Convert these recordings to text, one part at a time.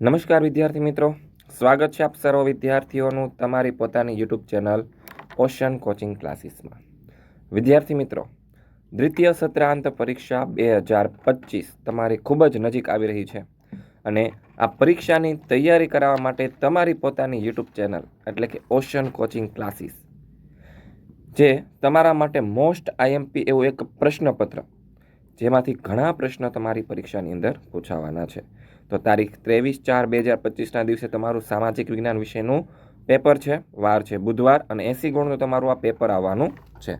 નમસ્કાર વિદ્યાર્થી મિત્રો. સ્વાગત છે આપ સર્વ વિદ્યાર્થીઓનું તમારી પોતાની યુટ્યુબ ચેનલ ઓશન કોચિંગ ક્લાસીસમાં. વિદ્યાર્થી મિત્રો, દ્વિતીય સત્રાંત પરીક્ષા બે હજાર પચીસ તમારી ખૂબ જ નજીક આવી રહી છે અને આ પરીક્ષાની તૈયારી કરાવવા માટે તમારી પોતાની યુટ્યુબ ચેનલ એટલે કે ઓશન કોચિંગ ક્લાસીસ, જે તમારા માટે મોસ્ટ આઈએમપી એવું એક પ્રશ્નપત્ર, જેમાંથી ઘણા પ્રશ્નો તમારી પરીક્ષાની અંદર પૂછાવાના છે. તો તારીખ ત્રેવીસ ચાર બે હજાર પચીસના દિવસે તમારું સામાજિક વિજ્ઞાન વિષયનું પેપર છે, વાર છે, બુધવાર અને એંસી ગુણનું તમારું આ પેપર આવવાનું છે.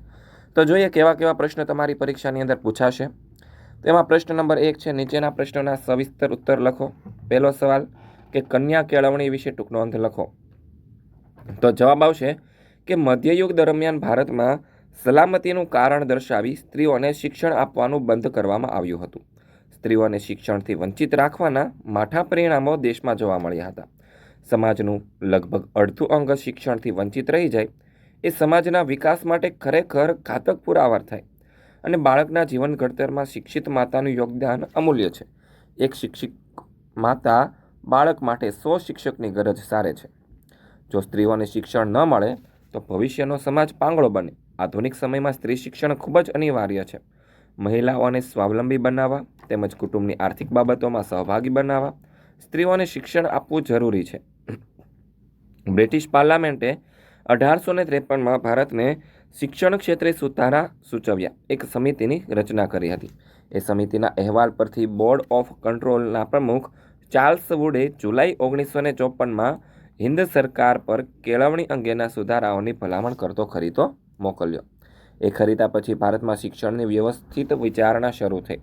તો જોઈએ કેવા કેવા પ્રશ્ન તમારી પરીક્ષાની અંદર પૂછાશે. તેમાં પ્રશ્ન નંબર એક છે, નીચેના પ્રશ્નોના સવિસ્તર ઉત્તર લખો. પહેલો સવાલ, કે કન્યા કેળવણી વિશે ટૂંક નોંધ લખો. તો જવાબ આવશે, કે મધ્યયુગ દરમિયાન ભારતમાં સલામતીનું કારણ દર્શાવી સ્ત્રીઓને શિક્ષણ આપવાનું બંધ કરવામાં આવ્યું હતું. સ્ત્રીઓને શિક્ષણથી વંચિત રાખવાના માઠા પરિણામો દેશમાં જોવા મળ્યા હતા. સમાજનું લગભગ અડધું અંગ શિક્ષણથી વંચિત રહી જાય, એ સમાજના વિકાસ માટે ખરેખર ઘાતક પુરાવાર થાય. અને બાળકના જીવન ઘડતરમાં શિક્ષિત માતાનું યોગદાન અમૂલ્ય છે. એક શિક્ષિત માતા બાળક માટે સો શિક્ષકની ગરજ સારે છે. જો સ્ત્રીઓને શિક્ષણ ન મળે, તો ભવિષ્યનો સમાજ પાંગળો બને. આધુનિક સમયમાં સ્ત્રી શિક્ષણ ખૂબ જ અનિવાર્ય છે. મહિલાઓને સ્વાવલંબી બનાવવા તેમજ કુટુંબની આર્થિક બાબતોમાં સહભાગી બનાવવા. સ્ત્રીઓને શિક્ષણ આપવું જરૂરી છે. બ્રિટિશ પાર્લામેન્ટે અઢારસો ને ત્રેપનમાં ભારતને શિક્ષણ ક્ષેત્રે સુધારા સૂચવ્યા. એક સમિતિની રચના કરી હતી. એ સમિતિના અહેવાલ પરથી બોર્ડ ઓફ કંટ્રોલના પ્રમુખ ચાર્લ્સ વુડે જુલાઈ ઓગણીસો ને ચોપનમાં હિન્દ સરકાર પર કેળવણી અંગેના સુધારાઓની ભલામણ કરતો ખરીતો મોકલ્યો. એ ખરીદા પછી ભારતમાં શિક્ષણની વ્યવસ્થિત વિચારણા શરૂ થઈ.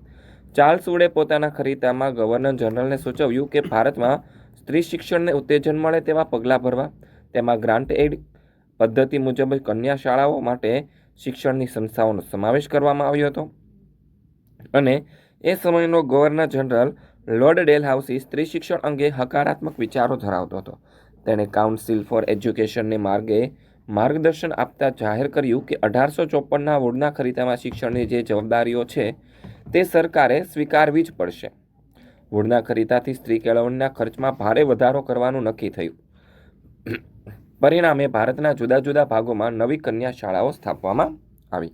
ચાર્લ્સ વુડે પોતાના ખરીદામાં ગવર્નર જનરલને સૂચવ્યું કે ભારતમાં સ્ત્રી શિક્ષણને ઉત્તેજન મળે તેવા પગલાં ભરવા. તેમાં ગ્રાન્ટ એડ પદ્ધતિ મુજબ કન્યા શાળાઓ માટે શિક્ષણની સંસ્થાઓનો સમાવેશ કરવામાં આવ્યો હતો. અને એ સમયનો ગવર્નર જનરલ લોર્ડ ડેલહાઉસી સ્ત્રી શિક્ષણ અંગે હકારાત્મક વિચારો ધરાવતો હતો. તેણે કાઉન્સિલ ફોર એજ્યુકેશનને માર્ગે માર્ગદર્શન આપતા જાહેર કર્યું કે અઢારસો ચોપનના વુડના ખરીદામાં શિક્ષણની જે જવાબદારીઓ છે તે સરકારે સ્વીકારવી જ પડશે. વુડના ખરીદાથી સ્ત્રી કેળવણીના ખર્ચમાં ભારે વધારો કરવાનું નક્કી થયું. પરિણામે ભારતના જુદા જુદા ભાગોમાં નવી કન્યા શાળાઓ સ્થાપવામાં આવી.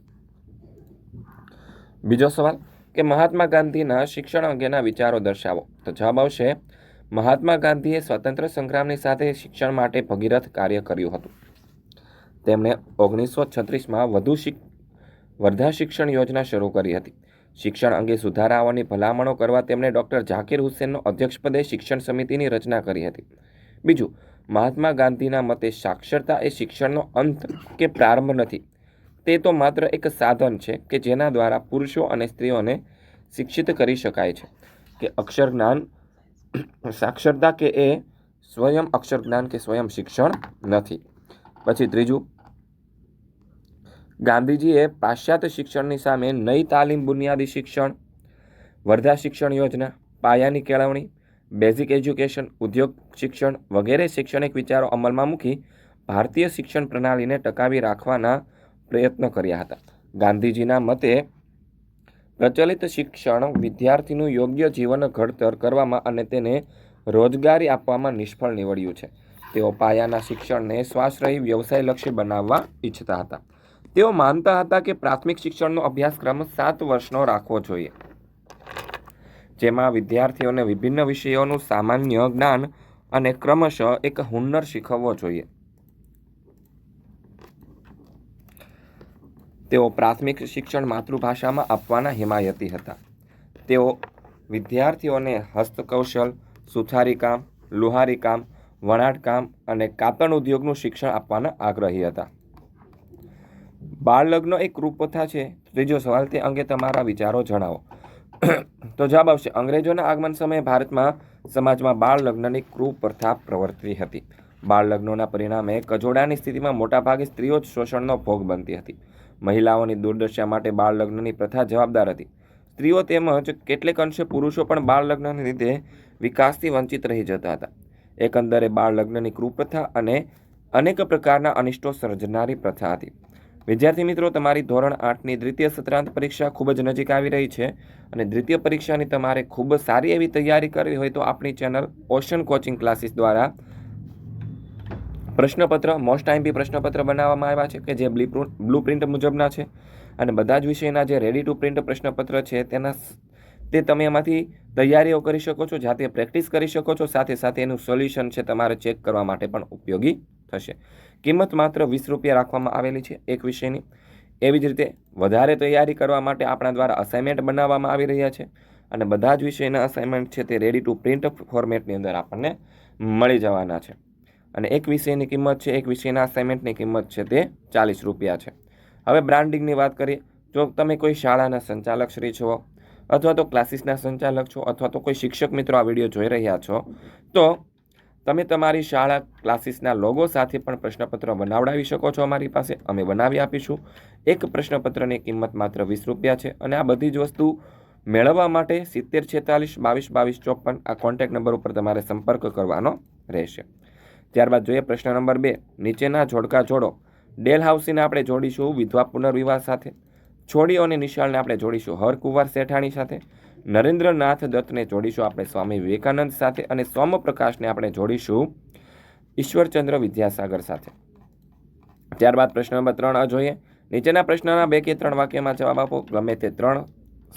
બીજો સવાલ, કે મહાત્મા ગાંધીના શિક્ષણ અંગેના વિચારો દર્શાવો. તો જવાબ આવશે, મહાત્મા ગાંધીએ સ્વતંત્ર સંગ્રામની સાથે શિક્ષણ માટે ભગીરથ કાર્ય કર્યું હતું. તેમણે ઓગણીસો છત્રીસમાં વધુ શિક, વર્ધા શિક્ષણ યોજના શરૂ કરી હતી. શિક્ષણ અંગે સુધારાઓની ભલામણો કરવા તેમણે ડૉક્ટર ઝાકીર હુસેનનો અધ્યક્ષપદે શિક્ષણ સમિતિની રચના કરી હતી. બીજું, મહાત્મા ગાંધીના મતે સાક્ષરતા એ શિક્ષણનો અંત કે પ્રારંભ નથી. તે તો માત્ર એક સાધન છે કે જેના દ્વારા પુરુષો અને સ્ત્રીઓને શિક્ષિત કરી શકાય છે. કે અક્ષર જ્ઞાન સાક્ષરતા કે એ સ્વયં અક્ષર જ્ઞાન કે સ્વયં શિક્ષણ નથી. પછી ત્રીજું ગાંધીજીએ પાશ્ચાત્ય શિક્ષણની સામે નઈ તાલીમ બુનિયાદી શિક્ષણ, વર્ધા શિક્ષણ યોજના, પાયાની કેળવણી બેઝિક એજ્યુકેશન ઉદ્યોગ શિક્ષણ વગેરે શૈક્ષણિક વિચારો અમલમાં મૂકી ભારતીય શિક્ષણ પ્રણાલીને ટકાવી રાખવાના પ્રયત્નો કર્યા હતા. ગાંધીજીના મતે, પ્રચલિત શિક્ષણ વિદ્યાર્થીનું યોગ્ય જીવન ઘડતર કરવામાં અને તેને રોજગારી આપવામાં નિષ્ફળ નીવડ્યું છે. તેઓ પાયાના શિક્ષણને સ્વાશ્રયી વ્યવસાયલક્ષી બનાવવા ઈચ્છતા હતા. તેઓ માનતા હતા કે પ્રાથમિક શિક્ષણનો અભ્યાસક્રમ સાત વર્ષનો રાખવો જોઈએ. જેમાં વિદ્યાર્થીઓને વિભિન્ન વિષયોનું સામાન્ય જ્ઞાન અને ક્રમશઃ એક હુન્નર શીખવવો જોઈએ. તેઓ પ્રાથમિક શિક્ષણ માતૃભાષામાં આપવાના હિમાયતી હતા. તેઓ વિદ્યાર્થીઓને હસ્તકૌશલ સુથારી કામ લુહારી કામ વણાટકામ અને કાતણ ઉદ્યોગનું શિક્ષણ આપવાના આગ્રહી હતા. બાળ લગ્ન એક રૂપકથા છે. ત્રીજો સવાલ તે અંગે તમારા વિચારો જણાવો. તો જવાબ આવશે, અંગ્રેજોના આગમન સમયે ભારતમાં, સમાજમાં બાળ લગ્નની કુપ્રથા પ્રવર્તી હતી. બાળ લગ્નોના પરિણામે કજોડાની સ્થિતિમાં મોટાભાગે સ્ત્રીઓ જ શોષણનો ભોગ બનતી હતી. મહિલાઓની દુર્દશા માટે બાળ લગ્નની પ્રથા જવાબદાર હતી. સ્ત્રીઓ તેમજ કેટલેક અંશે પુરુષો પણ બાળ લગ્નને લીધે વિકાસથી વંચિત રહી જતા હતા. એકંદરે બાળ લગ્નની કુપ્રથા અને અનેક પ્રકારના અનિષ્ટો સર્જનારી પ્રથા હતી. વિદ્યાર્થી મિત્રો, તમારી ધોરણ આઠની દ્વિતીય સત્રાંત પરીક્ષા ખૂબ જ નજીક આવી રહી છે અને દ્વિતીય પરીક્ષાની તમારે ખૂબ સારી એવી તૈયારી કરવી હોય તો આપણી ચેનલ ઓશન કોચિંગ ક્લાસીસ દ્વારા પ્રશ્નપત્ર મોસ્ટ ટાઈમપી પ્રશ્નપત્ર બનાવવામાં આવ્યા છે કે જે બ્લુ પ્રિન્ટ મુજબના છે અને બધા જ વિષયના જે રેડી ટુ પ્રિન્ટ પ્રશ્નપત્ર છે તેના તે તમે એમાંથી તૈયારીઓ કરી શકો છો, જાતે પ્રેક્ટિસ કરી શકો છો, સાથે સાથે એનું સોલ્યુશન છે તમારે ચેક કરવા માટે પણ ઉપયોગી થશે. કિંમત માત્ર વીસ રૂપિયા રાખવામાં આવેલી છે એક વિષયની. એવી જ રીતે વધારે તૈયારી કરવા માટે આપણા દ્વારા અસાઇનમેન્ટ બનાવવામાં આવી રહ્યા છે અને બધા જ વિષયના અસાઇનમેન્ટ છે તે રેડી ટુ પ્રિન્ટ ફોર્મેટની અંદર આપણને મળી જવાના છે. અને એક વિષયની કિંમત છે, એક વિષયના અસાઇનમેન્ટની કિંમત છે તે ચાલીસ રૂપિયા છે. હવે બ્રાન્ડિંગની વાત કરીએ, જો તમે કોઈ શાળાના સંચાલક શ્રી છો અથવા તો ક્લાસીસના સંચાલક છો અથવા તો કોઈ શિક્ષક મિત્રો આ વીડિયો જોઈ રહ્યા છો, તો તમે તમારી શાળા ક્લાસીસના લોગો સાથે પણ પ્રશ્નપત્ર બનાવડાવી શકો છો અમારી પાસે. અમે બનાવી આપીશું. એક પ્રશ્નપત્રની કિંમત માત્ર વીસ રૂપિયા છે અને આ બધી જ વસ્તુ મેળવવા માટે સિત્તેર, છેતાલીસ, બાવીસ બાવીસ, ચોપન આ કોન્ટેક્ટ નંબર ઉપર તમારે સંપર્ક કરવાનો રહેશે. ત્યારબાદ જોઈએ પ્રશ્ન નંબર બે. નીચેના જોડકા જોડો. ડેલ હાઉસીને આપણે જોડીશું વિધવા પુનર્વિવાહ સાથે. છોડીઓની નિશાળને આપણે જોડીશું હર કુંવર શેઠાણી સાથે. નરેન્દ્રનાથ દત્તને જોડીશું આપણે સ્વામી વિવેકાનંદ સાથે અને સોમપ્રકાશને આપણે જોડીશું ઈશ્વરચંદ્ર વિદ્યાસાગર સાથે. ત્યારબાદ પ્રશ્ન નંબર ત્રણ આ જોઈએ. નીચેના પ્રશ્નના બે કે ત્રણ વાક્યમાં જવાબ આપો. ગમે તે ત્રણ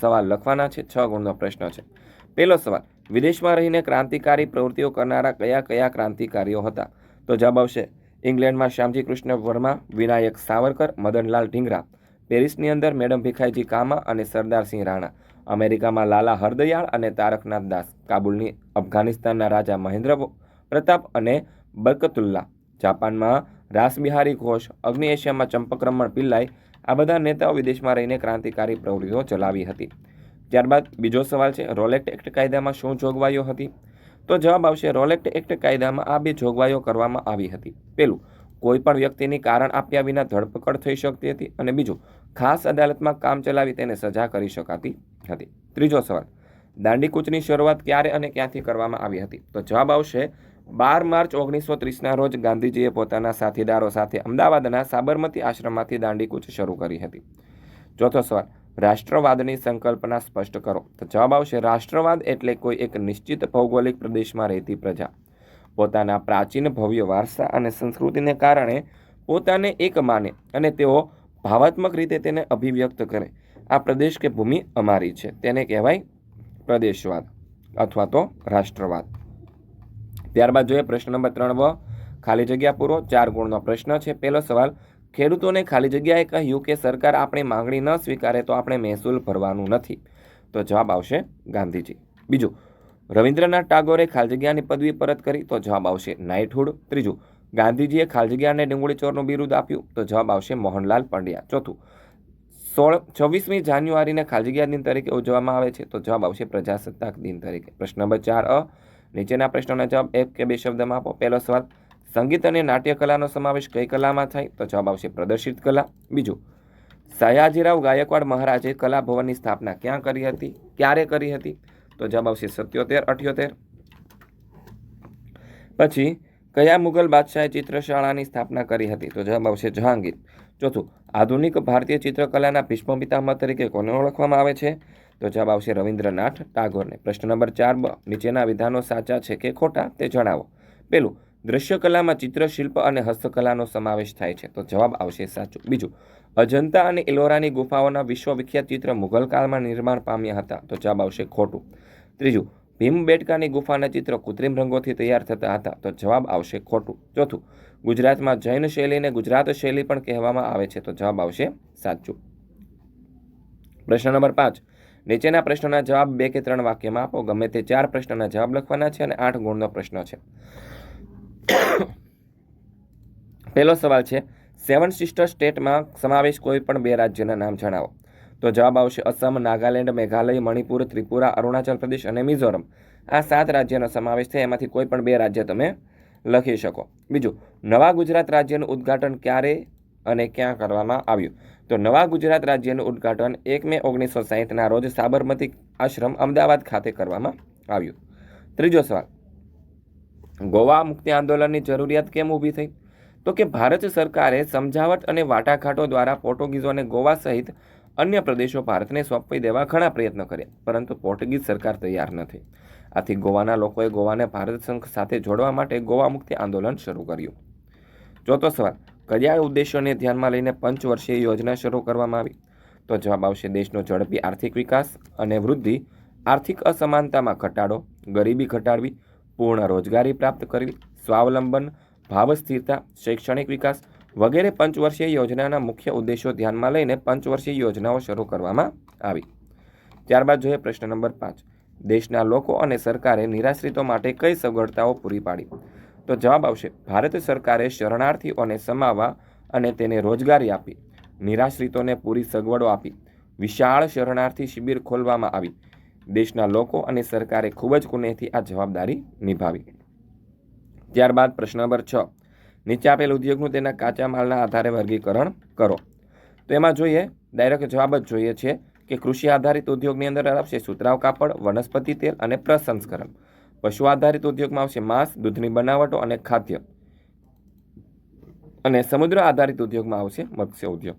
સવાલ લખવાના છે, છ ગુણનો પ્રશ્ન છે. પહેલો સવાલ, વિદેશમાં રહીને ક્રાંતિકારી પ્રવૃત્તિઓ કરનારા કયા કયા ક્રાંતિકારીઓ હતા? તો જવાબ આવશે, ઇંગ્લેન્ડમાં શ્યામજી કૃષ્ણ વર્મા, વિનાયક સાવરકર, મદનલાલ ઢીંગરા. પેરિસની અંદર મેડમ ભીખાઈજી કામા અને સરદારસિંહ રાણા. અમેરિકામાં લાલા હરદયાળ અને તારકનાથ દાસ, કાબુલની અફઘાનિસ્તાનના રાજા મહેન્દ્ર પ્રતાપ અને બરકતુલ્લા, જાપાનમાં રાસબિહારી ઘોષ, અગ્નિ એશિયામાં ચંપકરમણ પિલ્લાઈ, આ બધા નેતાઓ વિદેશમાં રહીને ક્રાંતિકારી પ્રવૃત્તિઓ ચલાવી હતી. ત્યારબાદ બીજો સવાલ છે રોલેક્ટ એક્ટ કાયદામાં શું જોગવાઈઓ હતી? તો જવાબ આવશે રોલેક્ટ એક્ટ કાયદામાં આ બે જોગવાઈઓ કરવામાં આવી હતી. પહેલું કોઈપણ વ્યક્તિની કારણ આપ્યા વિના ધરપકડ થઈ શકતી હતી અને બીજું, ખાસ અદાલતમાં કામ ચલાવી તેને સજા કરી શકાતી હતી. ત્રીજો સવાલ, દાંડીકૂચની શરૂઆત ક્યારે અને ક્યાંથી કરવામાં આવી હતી? તો જવાબ આવશે, બાર માર્ચ ઓગણીસો ત્રીસના રોજ ગાંધીજીએ પોતાના સાથીદારો સાથે અમદાવાદના સાબરમતી આશ્રમમાંથી દાંડીકૂચ શરૂ કરી હતી. ચોથો સવાલ, રાષ્ટ્રવાદની સંકલ્પના સ્પષ્ટ કરો. તો જવાબ આવશે, રાષ્ટ્રવાદ એટલે કોઈ એક નિશ્ચિત ભૌગોલિક પ્રદેશમાં રહેતી પ્રજા. પોતાના પ્રાચીન ભવ્ય વારસા અને સંસ્કૃતિને કારણે પોતાને એક માને અને તેઓ ભાવાત્મક રીતે તેને અભિવ્યક્ત કરે. આ પ્રદેશ કે ભૂમિ અમારી છે. તેને કહેવાય પ્રદેશવાદ અથવા તો રાષ્ટ્રવાદ. ત્યારબાદ જોઈએ પ્રશ્ન નંબર ત્રણ વ, ખાલી જગ્યા પૂરો. ચાર ગુણનો પ્રશ્ન છે. પહેલો સવાલ, ખેડૂતોને ખાલી જગ્યાએ કહ્યું કે સરકાર આપણી માંગણી ન સ્વીકારે તો આપણે મહેસૂલ ભરવાનું નથી? તો જવાબ આવશે ગાંધીજી. બીજું, રવિન્દ્રનાથ ટાગોરે ખાલી જગ્યાની પદવી પરત કરી તો જવાબ આવશે નાઇટહુડ. ત્રીજું, ગાંધીજીએ ખાલી જગ્યાને ડુંગળી ચોરનું બિરુદ આપ્યું તો જવાબ આવશે મોહનલાલ પંડ્યા. ચોથું સોળ, છવ્વીસમી જાન્યુઆરીને ખાલજીગીયા દિન તરીકે ઉજવવામાં આવે છે. તો જવાબ આવશે પ્રજાસત્તાક દિન તરીકે. પ્રશ્ન નંબર ચાર, અ. નીચેના પ્રશ્નોના જવાબ એક કે બે શબ્દમાં આપો. પહેલો સવાલ, સંગીત અને નાટ્ય કલાનો સમાવેશ કઈ કલામાં થાય? તો જવાબ આવશે પ્રદર્શિત કલા. બીજું, સયાજીરાવ ગાયકવાડ મહારાજે કલા ભવનની સ્થાપના ક્યાં કરી હતી? ક્યારે કરી હતી? તો જવાબ આવશે સત્યોતેર, અઠ્યોતેર. પછી, કયા મુગલ બાદશાહે ચિત્રશાળાની સ્થાપના કરી હતી? તો જવાબ આવશે જહાંગીર. ચોથું આધુનિક ભારતીય ચિત્રકલાના ભીષ્મ પિતામહ તરીકે કોને ઓળખવામાં આવે છે? તો જવાબ આવશે રવિન્દ્રનાથ ટાગોરને. પ્રશ્ન નંબર ચાર નીચેના વિધાનો સાચા છે કે ખોટા તે જણાવો. પેલું, દ્રશ્યકલામાં ચિત્રશિલ્પ અને હસ્તકલાનો સમાવેશ થાય છે. તો જવાબ આવશે સાચું. બીજું, અજંતા અને ઇલોરાની ગુફાઓના વિશ્વવિખ્યાત ચિત્ર મુઘલ કાળમાં નિર્માણ પામ્યા હતા. તો જવાબ આવશે ખોટું. ત્રીજું ભીમ બેટકાની ગુફાના ચિત્ર કૃત્રિમ રંગોથી તૈયાર થતા હતા. તો જવાબ આવશે ખોટું. ચોથું ગુજરાતમાં જૈન શૈલીને ગુજરાત શૈલી પણ કહેવામાં આવે છે, તો જવાબ આવશે સાચું. પ્રશ્ન નંબર પાંચ. નીચેના પ્રશ્નોના જવાબ બે કે ત્રણ વાક્યમાં આપો. ગમે તે ચાર પ્રશ્નના જવાબ લખવાના છે અને આઠ ગુણનો પ્રશ્ન છે. પહેલો સવાલ છે, સેવન સિસ્ટર સ્ટેટમાં સમાવેશ કોઈ પણ બે રાજ્યના નામ જણાવો. તો જવાબ આવશે અસમ, નાગાલેન્ડ, મેઘાલય, મણિપુર, ત્રિપુરા, અરુણાચલ પ્રદેશ અને મિઝોરમ. આ સાત રાજ્યનો સમાવેશ થાય, એમાંથી કોઈ પણ બે રાજ્ય તમે લખી શકો. બીજું, નવા ગુજરાત રાજ્યનું ઉદ્ઘાટન ક્યારે અને ક્યાં કરવામાં આવ્યું? તો નવા ગુજરાત રાજ્યનું ઉદ્ઘાટન એક મે ઓગણીસો સાહીઠના રોજ સાબરમતી આશ્રમ અમદાવાદ ખાતે કરવામાં આવ્યું. ત્રીજો સવાલ, ગોવા મુક્તિ આંદોલનની જરૂરિયાત કેમ ઊભી થઈ? તો કે ભારત સરકારે સમજાવટ અને વાટાઘાટો દ્વારા પોર્ટુગીઝો અને ગોવા સહિત અન્ય પ્રદેશો ભારતને સોંપી દેવા ઘણા પ્રયત્ન કર્યા, પરંતુ પોર્ટુગીઝ સરકાર તૈયાર નથી. આથી ગોવાના લોકોએ ગોવાને ભારત સંઘ સાથે જોડવા માટે ગોવા મુક્તિ આંદોલન શરૂ કર્યું. ચોથો સવાલ, કયા ઉદ્દેશોને ધ્યાનમાં લઈને પંચવર્ષીય યોજના શરૂ કરવામાં આવી? તો જવાબ આવશે, દેશનો ઝડપી આર્થિક વિકાસ અને વૃદ્ધિ, આર્થિક અસમાનતામાં ઘટાડો, ગરીબી ઘટાડવી, પૂર્ણ રોજગારી પ્રાપ્ત કરવી, સ્વાવલંબન, ભાવ સ્થિરતા, શૈક્ષણિક વિકાસ વગેરે પંચવર્ષીય યોજનાના મુખ્ય ઉદ્દેશો ધ્યાનમાં લઈને પંચવર્ષીય યોજનાઓ શરૂ કરવામાં આવી. ત્યારબાદ જોઈએ પ્રશ્ન નંબર પાંચ. દેશના લોકો અને સરકારે નિરાશ્રિતો માટે કઈ સગવડતાઓ પૂરી પાડી? તો જવાબ આવશે, ભારત સરકારે શરણાર્થીઓને સમાવવા અને તેને રોજગારી આપી, નિરાશ્રિતોને પૂરી સગવડો આપી, વિશાળ શરણાર્થી શિબિર ખોલવામાં આવી. દેશના લોકો અને સરકારે ખૂબ જ કુનેહથી આ જવાબદારી નિભાવી. ત્યારબાદ પ્રશ્ન નંબર છ. નીચે આપેલ ઉદ્યોગનું તેના કાચા માલના આધારે વર્ગીકરણ કરો. તો એમાં જોઈએ, ડાયરેક્ટ જવાબ જ જોઈએ છે કે કૃષિ આધારિત ઉદ્યોગની અંદર આવશે સુતરાવ કાપડ, વનસ્પતિ તેલ અને પ્રસંસ્કરણ. પશુ આધારિત ઉદ્યોગમાં આવશે માંસ, દૂધની બનાવટો અને ખાદ્ય. અને સમુદ્ર આધારિત ઉદ્યોગમાં આવશે મત્સ્ય ઉદ્યોગ.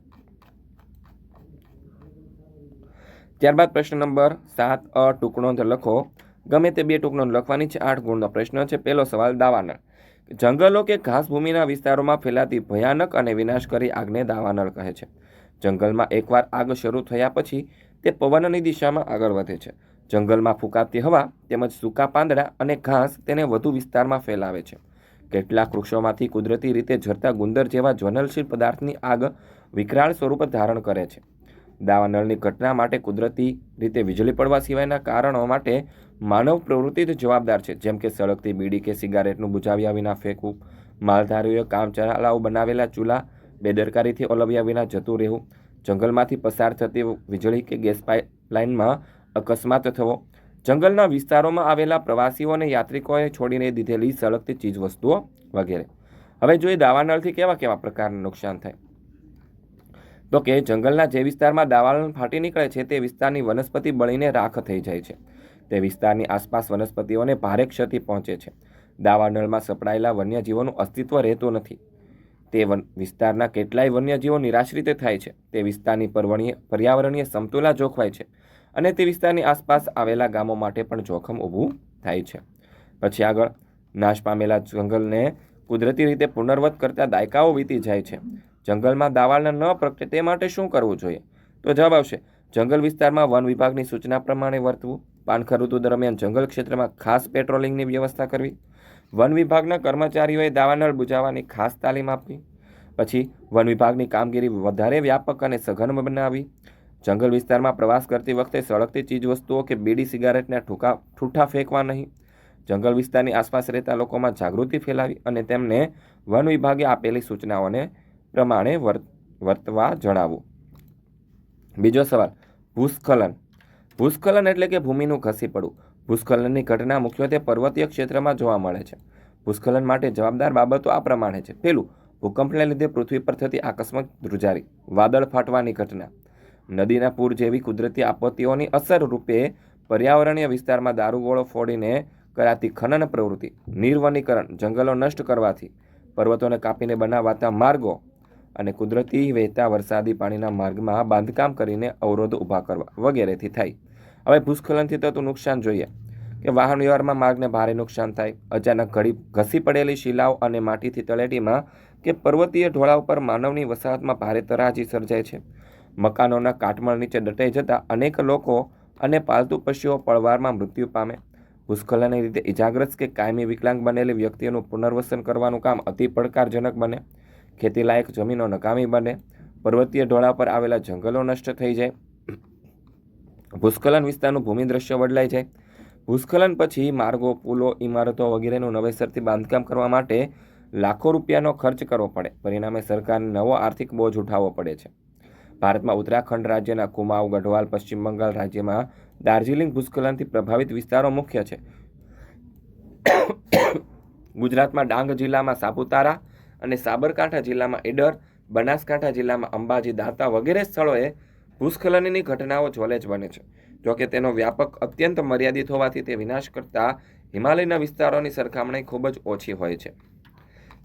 ત્યારબાદ પ્રશ્ન નંબર સાત અ ટૂંકણો લખો. ગમે તે બે ટૂંકણો લખવાની છે, આઠ ગુણનો પ્રશ્ન છે. પહેલો સવાલ દાવાનળ. જંગલો કે ઘાસભૂમિના વિસ્તારોમાં ફેલાતી ભયાનક અને વિનાશકારી આગને દાવાનળ કહે છે. જંગલમાં એકવાર આગ શરૂ થયા પછી તે પવનની દિશામાં આગળ વધે છે. જંગલમાં ફૂંકાતી હવા તેમજ સૂકા પાંદડા અને ઘાસ તેને વધુ વિસ્તારમાં ફેલાવે છે. કેટલાક વૃક્ષોમાંથી કુદરતી રીતે ઝરતા ગુંદર જેવા જ્વલનશીલ પદાર્થની આગ વિકરાળ સ્વરૂપ ધારણ કરે છે. દાવાનળની ઘટના માટે કુદરતી રીતે વીજળી પડવા સિવાયના કારણો માટે માનવ પ્રવૃત્તિ જ જવાબદાર છે. જેમ કે સળગતી બીડી કે સિગારેટનું બુજાવ્યા વિના ફેંકવું, માલધારીઓએ કામચલાઉ બનાવેલા ચૂલા બેદરકારીથી ઓલવ્યા વિના જતું રહેવું, જંગલમાંથી પસાર થતી વીજળી કે ગેસ પાઇપલાઇનમાં અકસ્માત થવો. જંગલના વિસ્તારોમાં આવેલા પ્રવાસીઓ અને યાત્રિકોએ છોડીને દીધેલી સળગતી ચીજવસ્તુઓ વગેરે. હવે જોઈએ દાવાનળથી કેવા કેવા પ્રકારનું નુકસાન થાય. તો કે જંગલના જે વિસ્તારમાં દાવાનળ ફાટી નીકળે છે તે વિસ્તારની વનસ્પતિ બળીને રાખ થઈ જાય છે. તે વિસ્તારની આસપાસ વનસ્પતિઓને ભારે ક્ષતિ પહોંચે છે. દાવાનળમાં સપડાયેલા વન્યજીવોનું અસ્તિત્વ રહેતું નથી. તે વન વિસ્તારના કેટલાય વન્યજીવો નિરાશ્રિત થાય છે. તે વિસ્તારની પરવણીય, પર્યાવરણીય સમતુલા જોખવાય છે અને તે વિસ્તારની આસપાસ આવેલા ગામો માટે પણ જોખમ ઊભું થાય છે. પછી આગળ, નાશ પામેલા જંગલને કુદરતી રીતે પુનર્વત કરતા દાયકાઓ વીતી જાય છે. જંગલમાં દાવાળને ન પ્રગટે તે માટે શું કરવું જોઈએ? તો જવાબ આવશે, જંગલ વિસ્તારમાં વન વિભાગની સૂચના પ્રમાણે વર્તવું. પાનખર ઋતુ દરમિયાન જંગલ ક્ષેત્રમાં ખાસ પેટ્રોલિંગની વ્યવસ્થા કરવી. વન વિભાગના કર્મચારીઓએ દાવાનળ બુજાવવાની ખાસ તાલીમ આપવી. પછી વન વિભાગની કામગીરી વધારે વ્યાપક અને સઘન બનાવી જંગલ વિસ્તારમાં પ્રવાસ કરતી વખતે સળગતી ચીજવસ્તુઓ કે બીડી સિગારેટના ઠૂકા ઠૂઠા ફેંકવા નહીં. જંગલ વિસ્તારની આસપાસ રહેતા લોકોમાં જાગૃતિ ફેલાવી અને તેમને વન વિભાગે આપેલી સૂચનાઓને પ્રમાણે વર્ત, વર્તવા જણાવવું બીજો સવાલ, ભૂસ્ખલન. ભૂસ્ખલન એટલે કે ભૂમિનું ઘસી પડવું. ભૂસ્ખલનની ઘટના મુખ્યત્વે પર્વતીય ક્ષેત્રમાં જોવા મળે છે. ભૂસ્ખલન માટે જવાબદાર બાબતો આ પ્રમાણે છે. પહેલું ભૂકંપને લીધે પૃથ્વી પર થતી આકસ્મિક ધ્રુજારી, વાદળ ફાટવાની ઘટના. નદીના પૂર જેવી કુદરતી આપત્તિઓની અસર રૂપે પર્યાવરણીય વિસ્તારમાં દારૂગોળો ફોડીને કરાતી ખનન પ્રવૃત્તિ, નિર્વનીકરણ, જંગલો નષ્ટ કરવાથી, પર્વતોને કાપીને બનાવાતા માર્ગો અને કુદરતી વહેતા વરસાદી પાણીના માર્ગમાં બાંધકામ કરીને અવરોધ ઊભા કરવા વગેરેથી થાય. હવે ભૂસ્ખલનથી થતું નુકસાન જોઈએ કે વાહન વ્યવહારમાં માર્ગને ભારે નુકસાન થાય. અચાનક ઘડી ઘસી પડેલી શિલાઓ અને માટીથી તળેટીમાં કે પર્વતીય ઢોળા ઉપર માનવની વસાહતમાં ભારે તરાજી સર્જાય છે. મકાનોના કાટમળ નીચે દટાઈ જતા અનેક લોકો અને પાલતુ પશુઓ પળવારમાં મૃત્યુ પામે. ભૂસ્ખલનને લીધે ઇજાગ્રસ્ત કે કાયમી વિકલાંગ બનેલી વ્યક્તિઓનું પુનર્વસન કરવાનું કામ અતિ પડકારજનક બને. ખેતીલાયક જમીનો નકામી બને, પર્વતીય ઢોળા પર આવેલા જંગલો નષ્ટ થઈ જાય, ભૂસ્ખલન વિસ્તારનું ભૂમિ દ્રશ્ય બદલાઈ જાય. ભૂસ્ખલન પછી માર્ગો, પુલો, ઇમારતો વગેરેનું નવેસરથી બાંધકામ કરવા માટે લાખો રૂપિયાનો ખર્ચ કરવો પડે. પરિણામે સરકારને નવો આર્થિક બોજ ઉઠાવવો પડે છે. ભારતમાં ઉત્તરાખંડ રાજ્યના કુમાઉ, ગઢવાલ, પશ્ચિમ બંગાળ રાજ્યમાં દાર્જિલિંગ ભૂસ્ખલનથી પ્રભાવિત વિસ્તારો મુખ્ય છે. ગુજરાતમાં ડાંગ જિલ્લામાં સાપુતારા અને સાબરકાંઠા જિલ્લામાં એડર બનાસકાંઠા જિલ્લામાં અંબાજી, દાંતા વગેરે સ્થળોએ ભૂસ્ખલનની ઘટનાઓ જ્વલે બને છે. જોકે તેનો વ્યાપક અત્યંત મર્યાદિત હોવાથી તે વિનાશ કરતા હિમાલયના વિસ્તારોની સરખામણી ખૂબ જ ઓછી હોય છે.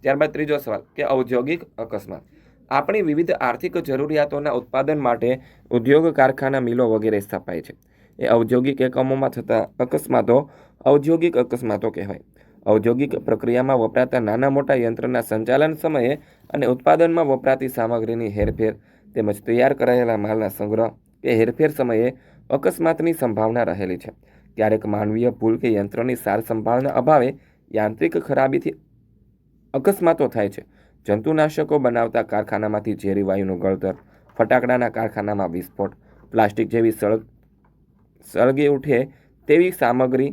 ત્યારબાદ ત્રીજો સવાલ, કે ઔદ્યોગિક અકસ્માત. આપણી વિવિધ આર્થિક જરૂરિયાતોના ઉત્પાદન માટે ઉદ્યોગ કારખાના મિલો વગેરે સ્થાપાય છે. એ ઔદ્યોગિક એકમોમાં થતા અકસ્માતો ઔદ્યોગિક અકસ્માતો કહેવાય. ઔદ્યોગિક પ્રક્રિયામાં વપરાતા નાના મોટા યંત્રના સંચાલન સમયે અને ઉત્પાદનમાં વપરાતી સામગ્રીની હેરફેર તેમજ તૈયાર કરાયેલા માલના સંગ્રહ કે હેરફેર સમયે અકસ્માતની સંભાવના રહેલી છે. ક્યારેક માનવીય ભૂલ કે યંત્રની સાર સંભાળના અભાવે યાંત્રિક ખરાબીથી અકસ્માતો થાય છે. જંતુનાશકો બનાવતા કારખાનામાંથી ઝેરી વાયુનું ગળતર, ફટાકડાના કારખાનામાં વિસ્ફોટ, પ્લાસ્ટિક જેવી સળગ, સળગી ઉઠે તેવી સામગ્રી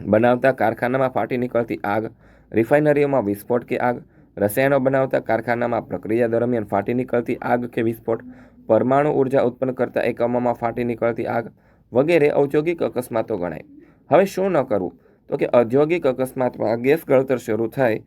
બનાવતા કારખાનામાં ફાટી નીકળતી આગ, રિફાઇનરીઓમાં વિસ્ફોટ કે આગ, રસાયણો બનાવતા કારખાનામાં પ્રક્રિયા દરમિયાન ફાટી નીકળતી આગ કે વિસ્ફોટ, પરમાણુ ઊર્જા ઉત્પન્ન કરતા એકમોમાં ફાટી નીકળતી આગ વગેરે ઔદ્યોગિક અકસ્માતો ગણાય. હવે શું ન કરવું? તો કે ઔદ્યોગિક અકસ્માતમાં ગેસ ગળતર શરૂ થાય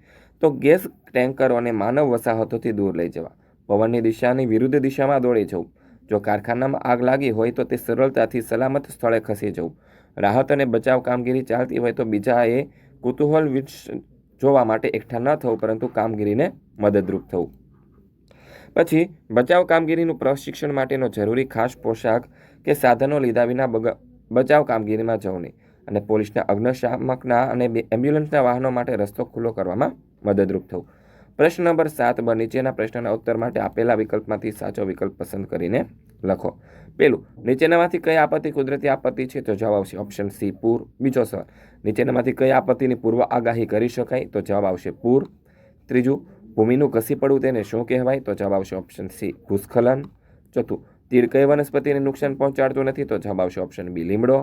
તો ગેસ ટેન્કરોને માનવ વસાહતોથી દૂર લઈ જવા. પવનની દિશાની વિરુદ્ધ દિશામાં દોડી જવું. જો કારખાનામાં આગ લાગી હોય તો તે સરળતાથી સલામત સ્થળે ખસી જવું. રાહત અને બચાવ કામગીરી ચાલતી હોય તો બીજાએ કુતૂહલ જોવા માટે એકઠા ન થવું, પરંતુ કામગીરીને મદદરૂપ થવું. પછી, બચાવ કામગીરીનું પ્રશિક્ષણ માટેનો જરૂરી ખાસ પોશાક કે સાધનો લીધા વિના બચાવ કામગીરીમાં જવું નહીં. અને પોલીસના અગ્નિશામકના અને એમ્બ્યુલન્સના વાહનો માટે રસ્તો ખુલ્લો કરવામાં મદદરૂપ થવું. પ્રશ્ન નંબર સાત બ નીચેના પ્રશ્નના ઉત્તર માટે આપેલા વિકલ્પમાંથી સાચો વિકલ્પ પસંદ કરીને લખો. પેલું, નીચેનામાંથી કઈ આપત્તિ કુદરતી આપત્તિ છે તો જવાબ આવશે ઓપ્શન સી પૂર. બીજો સવાલ, નીચેનામાંથી કઈ આપત્તિની પૂર્વ આગાહી કરી શકાય તો જવાબ આવશે પૂર. ત્રીજું, ભૂમિનું ઘસી પડવું તેને શું કહેવાય તો જવાબ આવશે ઓપ્શન સી ભૂસ્ખલન. ચોથું, તીડ કઈ વનસ્પતિને નુકસાન પહોંચાડતું નથી તો જવાબ આવશે ઓપ્શન બી લીમડો.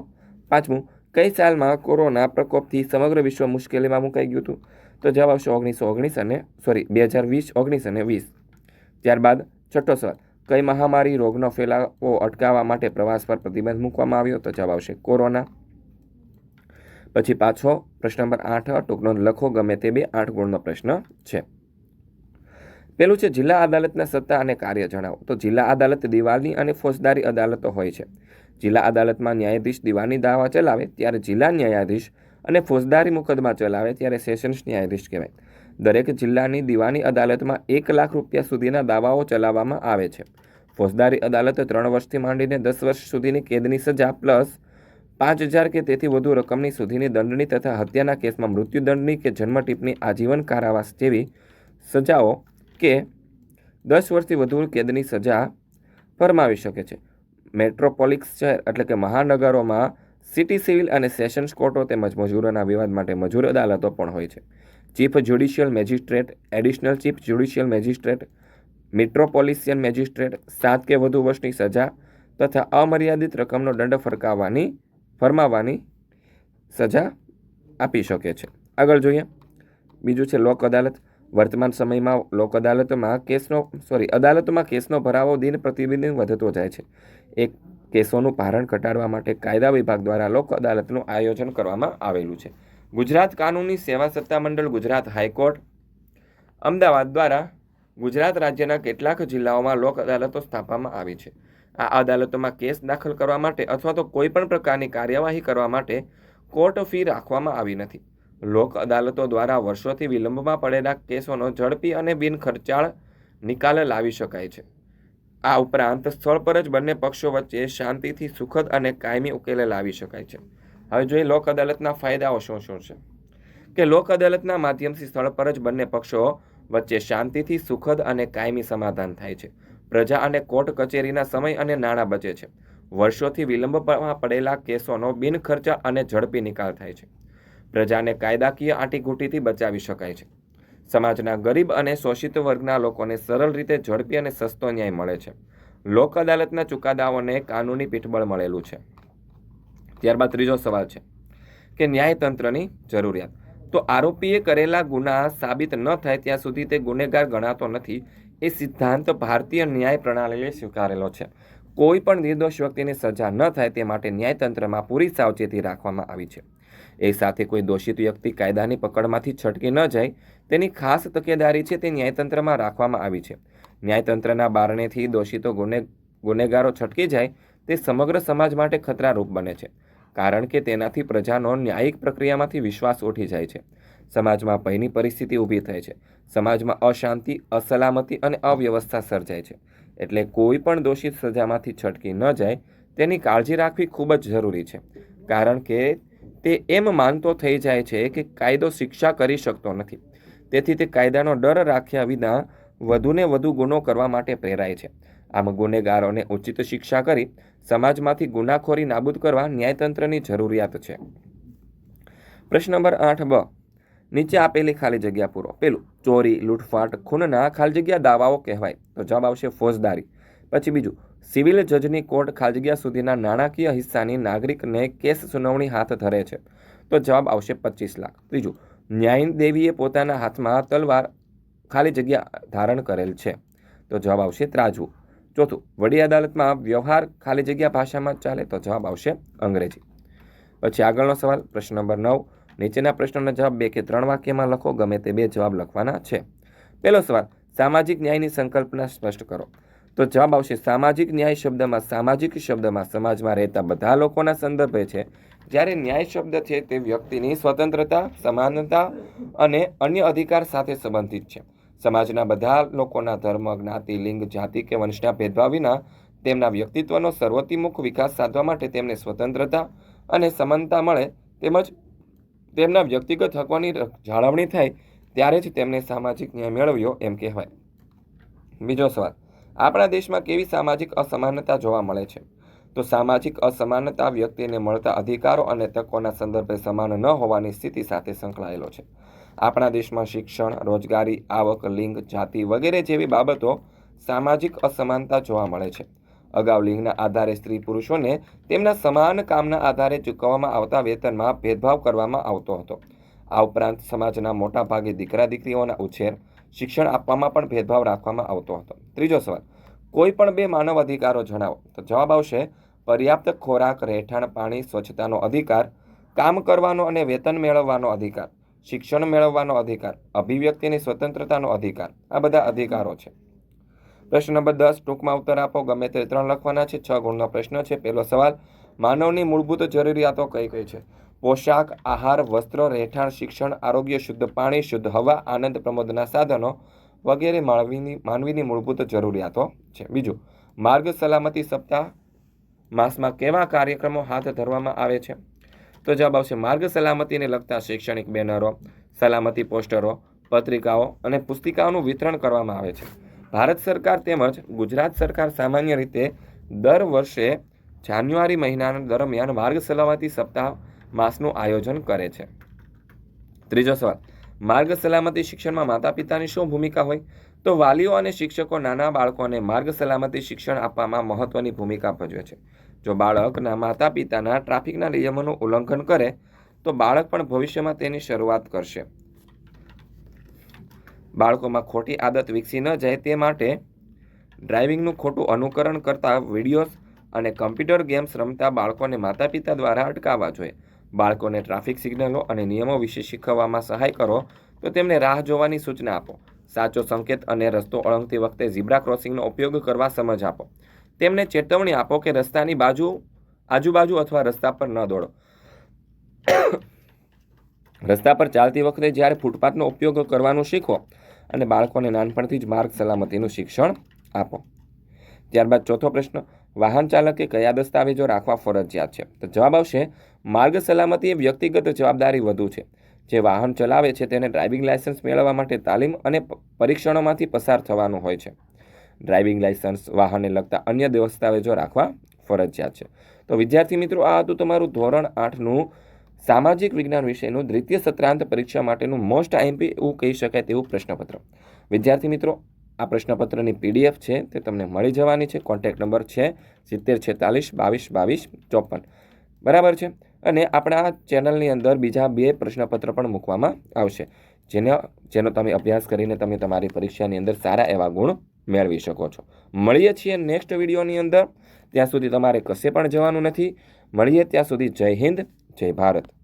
પાંચમું, કઈ સાલમાં કોરોના પ્રકોપથી સમગ્ર વિશ્વ મુશ્કેલીમાં મુકાઈ ગયું હતું તો જવાબ આવશે ઓગણીસો ઓગણીસ અને સોરી બે હજાર વીસ, ઓગણીસ અને વીસ. ત્યારબાદ, છઠ્ઠો સવાલ કઈ મહામારી રોગનો ફેલાવો અટકાવવા માટે પ્રવાસ પર પ્રતિબંધ મૂકવામાં આવ્યો તો જવાબ આવશે કોરોના. પછી પાછો પ્રશ્ન નંબર આઠ ટૂંકનો લખો, ગમે તે બે આઠ ગુણનો પ્રશ્ન છે. પેલું છે, જિલ્લા અદાલતના સત્તા અને કાર્ય જણાવો. તો જિલ્લા અદાલત દિવાલની અને ફોજદારી અદાલતો હોય છે. જિલ્લા અદાલતમાં ન્યાયાધીશ દિવાની દાવા ચલાવે, ત્યારે જિલ્લા ન્યાયાધીશ અને ફોજદારી મુકદમા ચલાવે, ત્યારે સેશન્સ ન્યાયાધીશ કહેવાય. દરેક જિલ્લાની દિવાની અદાલતમાં એક લાખ રૂપિયા સુધીના દાવાઓ ચલાવવામાં આવે છે. ફોજદારી અદાલત ત્રણ વર્ષથી માંડીને દસ વર્ષ સુધીની કેદની સજા પ્લસ પાંચ હજાર કે તેથી વધુ રકમની સુધીની દંડની તથા હત્યાના કેસમાં મૃત્યુદંડની કે જન્મટીપની આજીવન કારાવાસ જેવી સજાઓ કે દસ વર્ષથી વધુ કેદની સજા ફરમાવી શકે છે. મેટ્રોપોલિક્સ શહેર એટલે કે મહાનગરોમાં સિટી સિવિલ અને સેશન્સ કોર્ટો તેમજ મજૂરોના વિવાદ માટે મજૂર અદાલતો પણ હોય છે. Chief judicial magistrate, additional chief judicial magistrate, metropolitan magistrate, સાત કે વધુ વર્ષની સજા તથા અમર્યાદિત રકમનો દંડ ફરકાવવાની, ફરમાવવાની સજા આપી શકે છે. આગળ જોઈએ. બીજું છે લોક અદાલત. વર્તમાન સમયમાં લોક અદાલતમાં કેસનો સોરી અદાલતમાં કેસનો ભરાવો દિન પ્રતિદિન વધતો જાય છે. એક કેસોનું ભારણ ઘટાડવા માટે કાયદા વિભાગ દ્વારા લોક અદાલતનું આયોજન કરવામાં આવેલું છે. ગુજરાત કાનૂની સેવા સત્તામંડળ ગુજરાત હાઈકોર્ટ, અમદાવાદ દ્વારા ગુજરાત રાજ્યના કેટલાક જિલ્લાઓમાં લોક અદાલતો સ્થાપવામાં આવી છે. આ અદાલતોમાં કેસ દાખલ કરવા માટે અથવા તો કોઈપણ પ્રકારની કાર્યવાહી કરવા માટે કોર્ટ ફી રાખવામાં આવી નથી. લોક અદાલતો દ્વારા વર્ષોથી વિલંબમાં પડેલા કેસોનો ઝડપી અને બિનખર્ચાળ નિકાલ લાવી શકાય છે. આ ઉપરાંત સ્થળ પર જ બંને પક્ષો વચ્ચે શાંતિથી સુખદ અને કાયમી ઉકેલ લાવી શકાય છે. હવે જોઈએ લોક અદાલતના ફાયદાઓ શું શું છે? કે લોક અદાલતના માધ્યમથી સ્થળ પર જ બંને પક્ષો વચ્ચે શાંતિથી સુખદ અને કાયમી સમાધાન થાય છે. પ્રજા અને કોર્ટ કચેરીના સમય અને નાણાં બચે છે. વર્ષોથી વિલંબમાં પડેલા કેસોનો બિનખર્ચા અને ઝડપી નિકાલ થાય છે. પ્રજાને કાયદાકીય આંટીઘૂંટીથી બચાવી શકાય છે. સમાજના ગરીબ અને શોષિત વર્ગના લોકોને સરળ રીતે ઝડપી અને સસ્તો ન્યાય મળે છે. લોક અદાલતના ચુકાદાઓને કાનૂની પીઠબળ મળેલું છે. ત્યારબાદ ત્રીજો સવાલ છે કે ન્યાયતંત્રની જરૂરિયાત. તો આરોપીએ કરેલા ગુના સાબિત ન થાય ત્યાં સુધી તે ગુનેગાર ગણાતો નથી એ સિદ્ધાંત ભારતીય ન્યાય પ્રણાલીએ સ્વીકારેલો છે. કોઈ પણ નિર્દોષ વ્યક્તિને સજા ન થાય તે માટે ન્યાયતંત્રમાં પૂરી સાવચેતી રાખવામાં આવી છે. એ સાથે કોઈ દોષિત વ્યક્તિ કાયદાની પકડમાંથી છટકી ન જાય તેની ખાસ તકેદારી છે તે ન્યાયતંત્રમાં રાખવામાં આવી છે. ન્યાયતંત્રના બારણેથી દોષિતો ગુને, ગુનેગારો છટકી જાય તે સમગ્ર સમાજ માટે ખતરારૂપ બને છે. કારણ કે તેનાથી પ્રજાનો ન્યાયિક પ્રક્રિયામાંથી વિશ્વાસ ઉઠી જાય છે. સમાજમાં ભયની પરિસ્થિતિ ઊભી થાય છે. સમાજમાં અશાંતિ, અસલામતી અને અવ્યવસ્થા સર્જાય છે. એટલે કોઈ પણ દોષિત સજામાંથી છટકી ન જાય, તેની કાળજી રાખવી ખૂબ જ જરૂરી છે. કારણ કે તે એમ માનતો થઈ જાય છે કે કાયદો શિક્ષા કરી શકતો નથી. તેથી તે કાયદાનો ડર રાખ્યા વિના વધુને વધુ ગુનો કરવા માટે પ્રેરાય છે. આમ ગુનેગારોને ઉચિત શિક્ષા કરી સમાજમાંથી ગુનાખોરી નાબૂદ કરવા ન્યાયતંત્રની જરૂરિયાત છે. પ્રશ્ન નંબર આઠ બ. નીચે આપેલી ખાલી જગ્યા પૂરો. પેલું, ચોરી, લૂંટફાટ, ખૂનના ખાલી જગ્યા દાવાઓ કહેવાય. તો જવાબ આવશે ફોજદારી. પછી બીજું, સિવિલ જજની કોર્ટ ખાલી જગ્યા સુધીના નાણાકીય હિસ્સાની નાગરિકને કેસ સુનાવણી હાથ ધરે છે. તો જવાબ આવશે પચીસ લાખ. ત્રીજું ન્યાયદેવીએ પોતાના હાથમાં તલવાર ખાલી જગ્યા ધારણ કરેલ છે. તો જવાબ આવશે ત્રાજવું. ચોથું, વડી અદાલતમાં વ્યવહાર ખાલી જગ્યા ભાષામાં ચાલે તો જવાબ આવશે અંગ્રેજી. પછી આગળનો સવાલ, પ્રશ્ન નંબર નવ, નીચેના પ્રશ્નોના જવાબ બે કે ત્રણ વાક્યમાં લખો, ગમે તે બે જવાબ લખવાના છે. પહેલો સવાલ, સામાજિક ન્યાયની સંકલ્પના સ્પષ્ટ કરો. તો જવાબ આવશે, સામાજિક ન્યાય શબ્દમાં, સામાજિક શબ્દમાં સમાજમાં રહેતા બધા લોકોના સંદર્ભે છે. જ્યારે ન્યાય શબ્દ છે તે વ્યક્તિની સ્વતંત્રતા, સમાનતા અને અન્ય અધિકાર સાથે સંબંધિત છે. સમાજના બધા લોકોના ધર્મ, જ્ઞાતિ, લિંગ, જાતિ કે વંશના ભેદભાવ વિના તેમના વ્યક્તિત્વનો સર્વતિમુખ વિકાસ સાધવા માટે તેમને સ્વતંત્રતા અને સમાનતા મળે તેમજ તેમના વ્યક્તિગત હકોની જાળવણી થાય ત્યારે જ તેમને સામાજિક ન્યાય મેળવ્યો એમ કહેવાય. બીજો સવાલ, આપણા દેશમાં કેવી સામાજિક અસમાનતા જોવા મળે છે? તો સામાજિક અસમાનતા વ્યક્તિને મળતા અધિકારો અને તકોના સંદર્ભે સમાન ન હોવાની સ્થિતિ સાથે સંકળાયેલો છે. આપણા દેશમાં શિક્ષણ, રોજગારી, આવક, લિંગ, જાતિ વગેરે જેવી બાબતો સામાજિક અસમાનતા જોવા મળે છે. અગાઉ લિંગના આધારે સ્ત્રી પુરુષોને તેમના સમાન કામના આધારે ચૂકવવામાં આવતા વેતનમાં ભેદભાવ કરવામાં આવતો હતો. આ ઉપરાંત સમાજના મોટા ભાગે દીકરા દીકરીઓના ઉછેર, શિક્ષણ આપવામાં પણ ભેદભાવ રાખવામાં આવતો હતો. ત્રીજો સવાલ, કોઈ પણ બે માનવ અધિકારો જણાવો. તો જવાબ આવશે, પર્યાપ્ત ખોરાક, રહેઠાણ, પાણી, સ્વચ્છતાનો અધિકાર, કામ કરવાનો અને વેતન મેળવવાનો અધિકાર. શિક્ષણ મેળવવાનો અધિકાર, અભિવ્યક્તિની સ્વતંત્રતાનો અધિકાર, આ બધા અધિકારો છે. પ્રશ્ન નંબર દસ, ટૂંકમાં ઉત્તર આપો. ગમે તે ત્રણ લખવાના છે, છ ગુણનો પ્રશ્ન છે. પહેલો સવાલ, માનવની મૂળભૂત જરૂરિયાતો કઈ કઈ છે? પોશાક, આહાર, વસ્ત્ર, રહેઠાણ, શિક્ષણ, આરોગ્ય, શુદ્ધ પાણી, શુદ્ધ હવા, આનંદ પ્રમોદના સાધનો વગેરે માનવીની માનવીની મૂળભૂત જરૂરિયાતો છે. બીજું, માર્ગ સલામતી સપ્તાહ, માસમાં કેવા કાર્યક્રમો હાથ ધરવામાં આવે છે? તો જવાબ આવશે, માર્ગ સલામતીને લગતા શૈક્ષણિક બેનરો, સલામતી પોસ્ટરો, પત્રિકાઓ અને પુસ્તિકાઓનું વિતરણ કરવામાં આવે છે. ભારત સરકાર તેમજ ગુજરાત સરકાર સામાન્ય રીતે દર વર્ષે જાન્યુઆરી મહિના દરમિયાન માર્ગ સલામતી સપ્તાહ માસનું આયોજન કરે છે. ત્રીજો સવાલ, માર્ગ સલામતી શિક્ષણમાં માતા પિતાની શું ભૂમિકા હોય? તો વાલીઓ અને શિક્ષકો નાના બાળકોને માર્ગ સલામતી શિક્ષણ આપવામાં મહત્વની ભૂમિકા ભજવે છે. જો બાળકના માતા પિતાના ટ્રાફિકના નિયમોનું ઉલ્લંઘન કરે, તો બાળક પણ ભવિષ્યમાં તેની શરૂઆત કરશે. બાળકોમાં ખોટી આદત વિકસી ન જાય તે માટે ડ્રાઇવિંગનું ખોટું અનુકરણ કરતા વિડીયોઝ અને કમ્પ્યુટર ગેમ્સ રમતા બાળકોને માતા પિતા દ્વારા અટકાવવા જોઈએ. બાળકોને ટ્રાફિક સિગ્નલો અને નિયમો વિશે શીખવવામાં સહાય કરો, તો તેમને રાહ જોવાની સૂચના આપો. સાચો સંકેત અને રસ્તો ઓળંગતી વખતે ઝીબ્રા ક્રોસિંગનો ઉપયોગ કરવા સમજ આપો. તેમને ચેતવણી આપો કે રસ્તાની બાજુ, આજુબાજુ અથવા રસ્તા પર ન દોડો. રસ્તા પર ચાલતી વખતે જ્યારે ફૂટપાથનો ઉપયોગ કરવાનું શીખો અને બાળકોને નાનપણથી જ માર્ગ સલામતીનું શિક્ષણ આપો. ત્યારબાદ ચોથો પ્રશ્ન, વાહન ચાલકે કયા દસ્તાવેજો રાખવા ફરજિયાત છે? તો જવાબ આવશે, માર્ગ સલામતી એ વ્યક્તિગત જવાબદારી વધુ છે. જે વાહન ચલાવે છે તેને ડ્રાઇવિંગ લાયસન્સ મેળવવા માટે તાલીમ અને પરીક્ષણોમાંથી પસાર થવાનું હોય છે. ડ્રાઇવિંગ લાયસન્સ વાહનને લગતા અન્ય દસ્તાવેજો રાખવા ફરજિયાત છે. તો વિદ્યાર્થી મિત્રો, આ હતું તમારું ધોરણ આઠનું સામાજિક વિજ્ઞાન વિષયનું દ્વિતીય સત્રાંત પરીક્ષા માટેનું મોસ્ટ આઈએમપી એવું કહી શકાય તેવું પ્રશ્નપત્ર. વિદ્યાર્થી મિત્રો, આ પ્રશ્નપત્રની પીડીએફ છે તે તમને મળી જવાની છે. કોન્ટેક્ટ નંબર છે સિત્તેર છેતાલીસ બાવીસ બાવીસ ચોપન. બરાબર છે? અને આપણા ચેનલની અંદર બીજા બે પ્રશ્નપત્ર પણ મૂકવામાં આવશે. જેનો જેનો તમે અભ્યાસ કરીને તમે તમારી પરીક્ષાની અંદર સારા એવા ગુણ મેળવી શકો છો. મળીએ છીએ નેક્સ્ટ વિડીયોની અંદર. ત્યાં સુધી તમારે કશે પણ જવાનું નથી. મળીએ ત્યાં સુધી જય હિન્દ, જય ભારત.